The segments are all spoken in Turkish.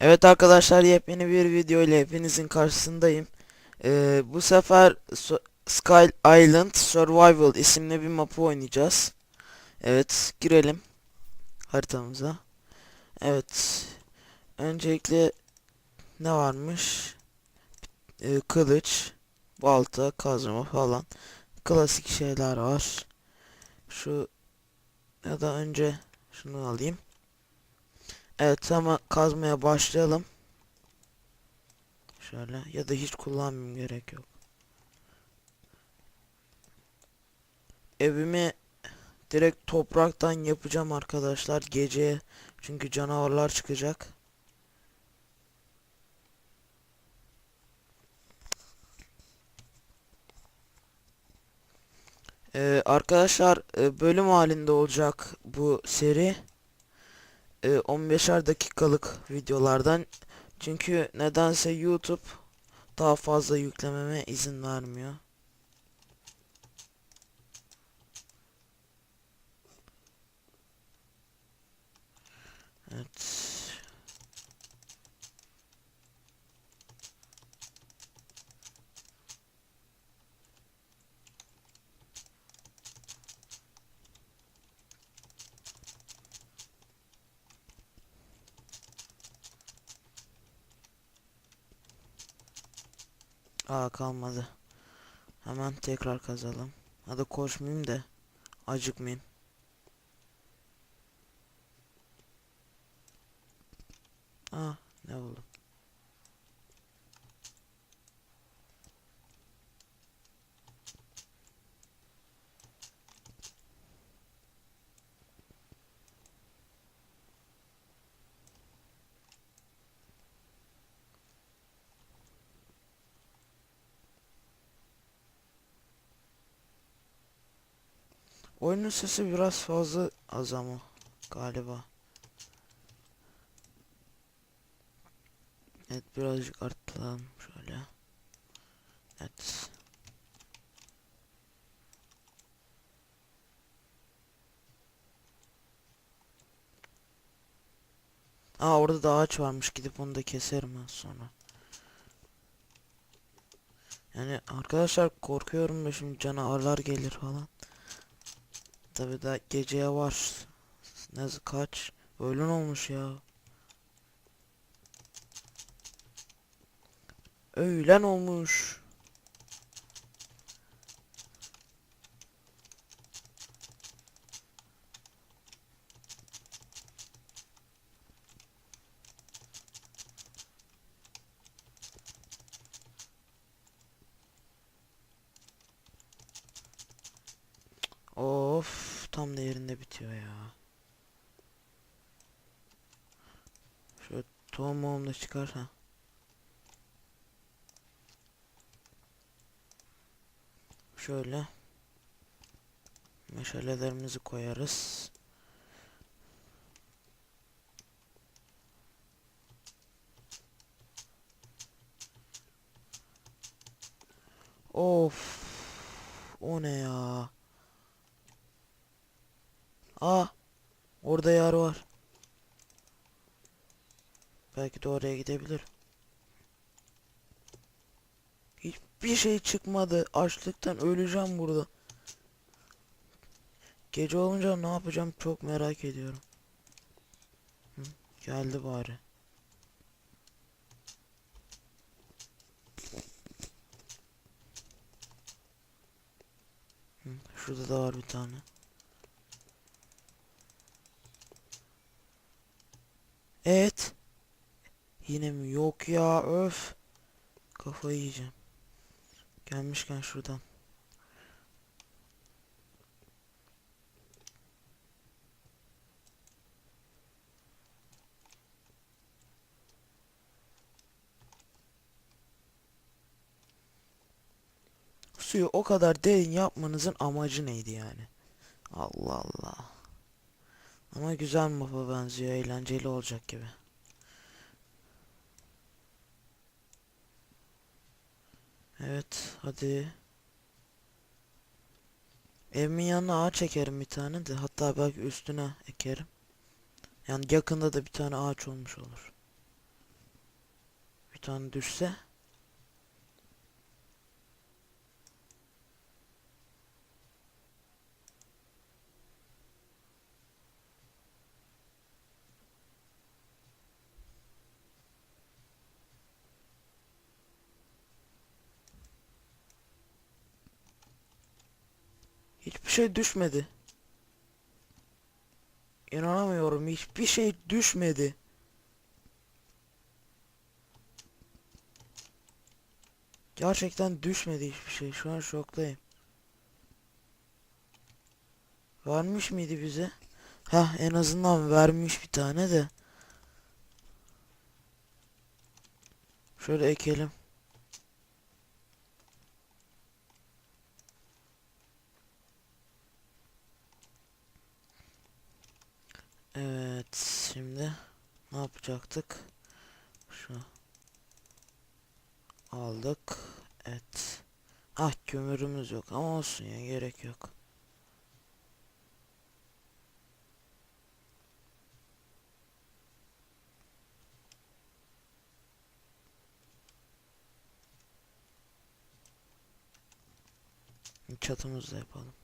Evet arkadaşlar yepyeni bir video ile hepinizin karşısındayım. Ee, bu sefer So- Sky Island Survival isimli bir mapı oynayacağız. Evet girelim haritamıza. Evet öncelikle ne varmış? Ee, kılıç, balta, kazma falan klasik şeyler var. Şu ya da önce şunu alayım. Evet ama kazmaya başlayalım. Şöyle ya da hiç kullanmayayım gerek yok. Evimi direkt topraktan yapacağım arkadaşlar geceye çünkü canavarlar çıkacak. Ee, arkadaşlar e, bölüm halinde olacak bu seri. Ee, 15'er dakikalık videolardan çünkü nedense YouTube daha fazla yüklememe izin vermiyor. Evet. Aa kalmadı. Hemen tekrar kazalım. Hadi koşmayayım da acıkmayayım. Aa ne oldu? Oyunun sesi biraz fazla az ama galiba. Evet birazcık arttıralım şöyle. Evet. Aa orada da ağaç varmış gidip onu da keserim az sonra. Yani arkadaşlar korkuyorum da şimdi canavarlar gelir falan. Tabi da geceye var. Ne kaç? Öğlen olmuş ya. Öğlen olmuş. Of tam da yerinde bitiyor ya. Şöyle tohum da çıkar ha. Şöyle meşalelerimizi koyarız. Of o ne ya? Aa orada yer var. Belki de oraya gidebilir. Hiçbir şey çıkmadı. Açlıktan öleceğim burada. Gece olunca ne yapacağım çok merak ediyorum. Hı, geldi bari. Hı, şurada da var bir tane. Evet. Yine mi? Yok ya öf. Kafayı yiyeceğim. Gelmişken şuradan. Suyu o kadar derin yapmanızın amacı neydi yani? Allah Allah. Ama güzel mapa benziyor. Eğlenceli olacak gibi. Evet hadi. Evimin yanına ağaç ekerim bir tane de hatta belki üstüne ekerim. Yani yakında da bir tane ağaç olmuş olur. Bir tane düşse. Hiçbir şey düşmedi. İnanamıyorum hiçbir şey düşmedi. Gerçekten düşmedi hiçbir şey. Şu an şoktayım. Vermiş miydi bize? Heh en azından vermiş bir tane de. Şöyle ekelim. Evet şimdi ne yapacaktık? Şu aldık. Evet. Ah kömürümüz yok ama olsun ya gerek yok. Çatımızı da yapalım.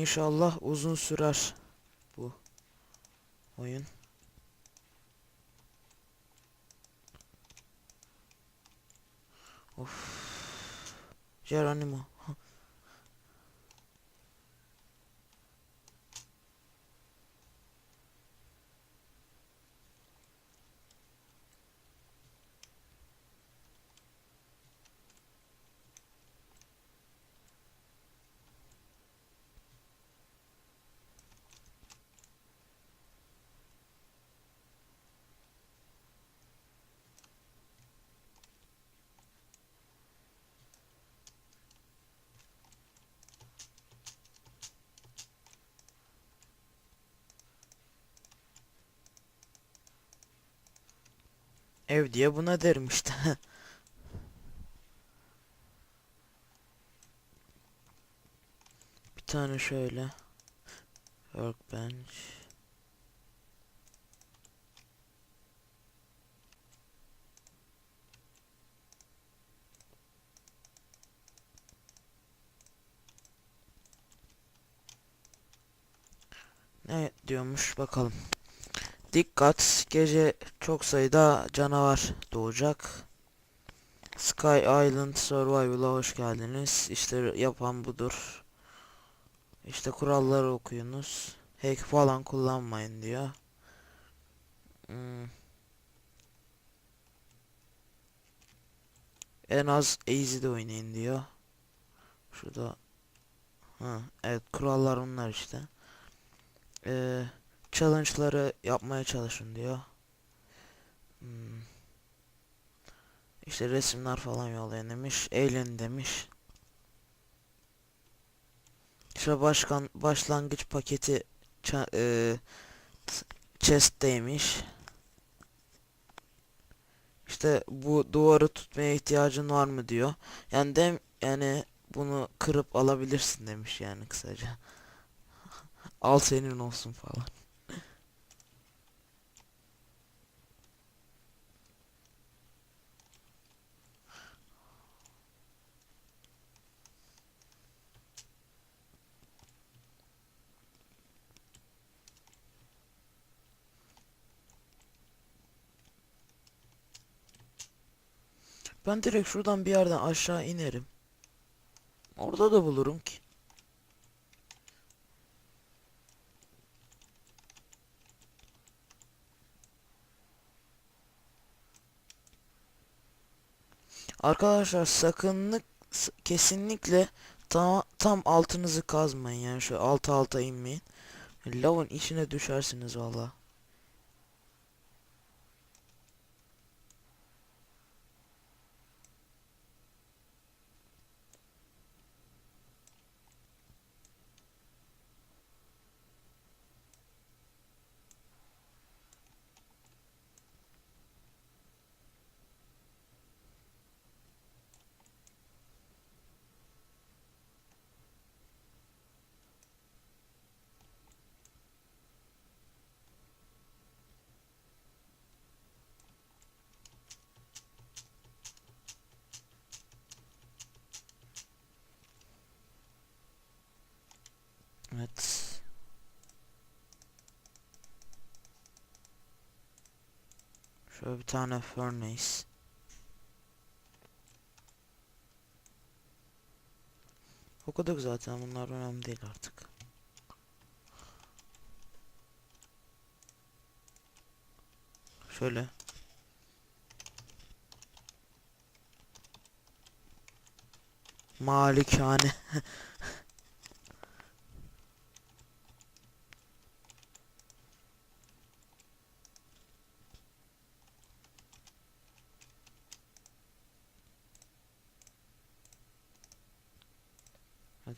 İnşallah uzun sürer bu oyun. Of. Geronimo. Ev diye buna derim işte. Bir tane şöyle. Workbench. Ne diyormuş bakalım. Dikkat gece çok sayıda canavar doğacak. Sky Island Survival'a hoş geldiniz. İşte yapan budur. İşte kuralları okuyunuz. Hack falan kullanmayın diyor. Hmm. En az easy'de oynayın diyor. Şurada. Ha, evet kurallar onlar işte. Eee challenge'ları yapmaya çalışın diyor. Hmm. İşte resimler falan yollayın demiş. Eğlenin demiş. İşte başkan başlangıç paketi e, chest'teymiş. İşte bu duvarı tutmaya ihtiyacın var mı diyor. Yani dem yani bunu kırıp alabilirsin demiş yani kısaca. Al senin olsun falan. Ben direkt şuradan bir yerden aşağı inerim. Orada da bulurum ki. Arkadaşlar sakınlık kesinlikle tam, tam altınızı kazmayın yani şu alta alta inmeyin. Lavın içine düşersiniz valla. Şöyle bir tane furnace. Okuduk zaten bunlar önemli değil artık. Şöyle. Malikane.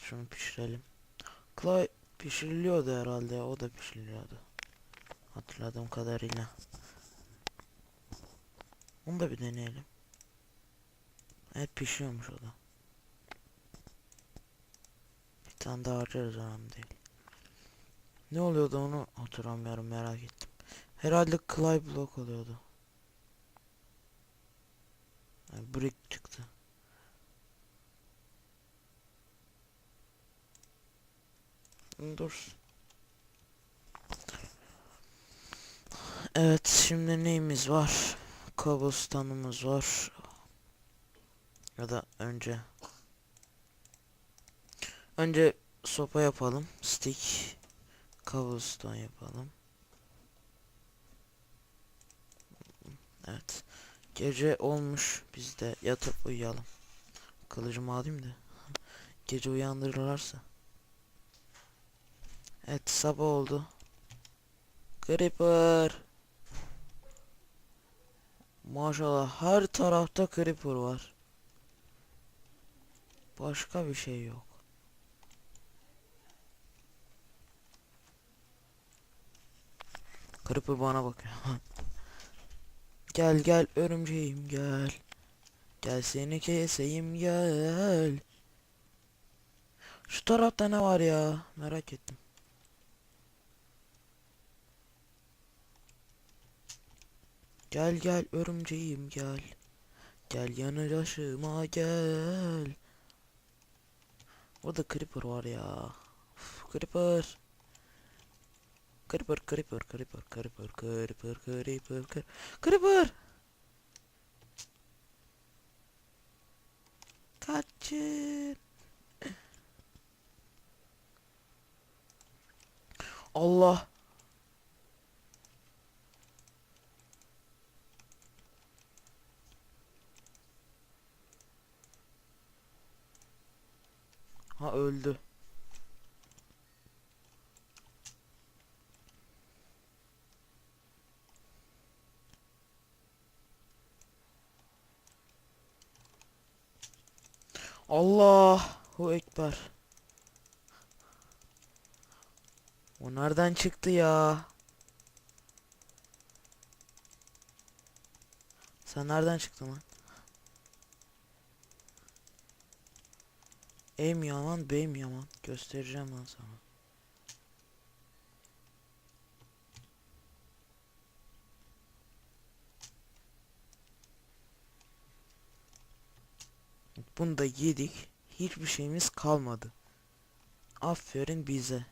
şunu pişirelim. Clay pişiriliyordu herhalde o da pişiriliyordu. Hatırladığım kadarıyla. Onu da bir deneyelim. Evet pişiyormuş o da. Bir tane daha harcarız önemli değil. Ne oluyordu onu hatırlamıyorum merak ettim. Herhalde clay block oluyordu. Yani brick çıktı. Dur. Evet şimdi neyimiz var? Cobblestone'umuz var. Ya da önce Önce sopa yapalım. Stick. Cobblestone yapalım. Evet. Gece olmuş. Biz de yatıp uyuyalım. Kılıcımı alayım da. Gece uyandırırlarsa. Evet sabah oldu. Creeper. Maşallah her tarafta creeper var. Başka bir şey yok. Creeper bana bakıyor. gel gel örümceğim gel. Gel seni keseyim gel. Şu tarafta ne var ya? Merak ettim. Gel gel örümceğim gel. Gel yanı başıma gel. Orada creeper var ya. Uf, creeper. Creeper creeper creeper creeper creeper creeper creeper creeper. Kaçın. Allah. Ha öldü. Allahu Ekber. O nereden çıktı ya? Sen nereden çıktın lan? Mi yaman B yaman? Göstereceğim lan sana. Bunu da yedik. Hiçbir şeyimiz kalmadı. Aferin bize.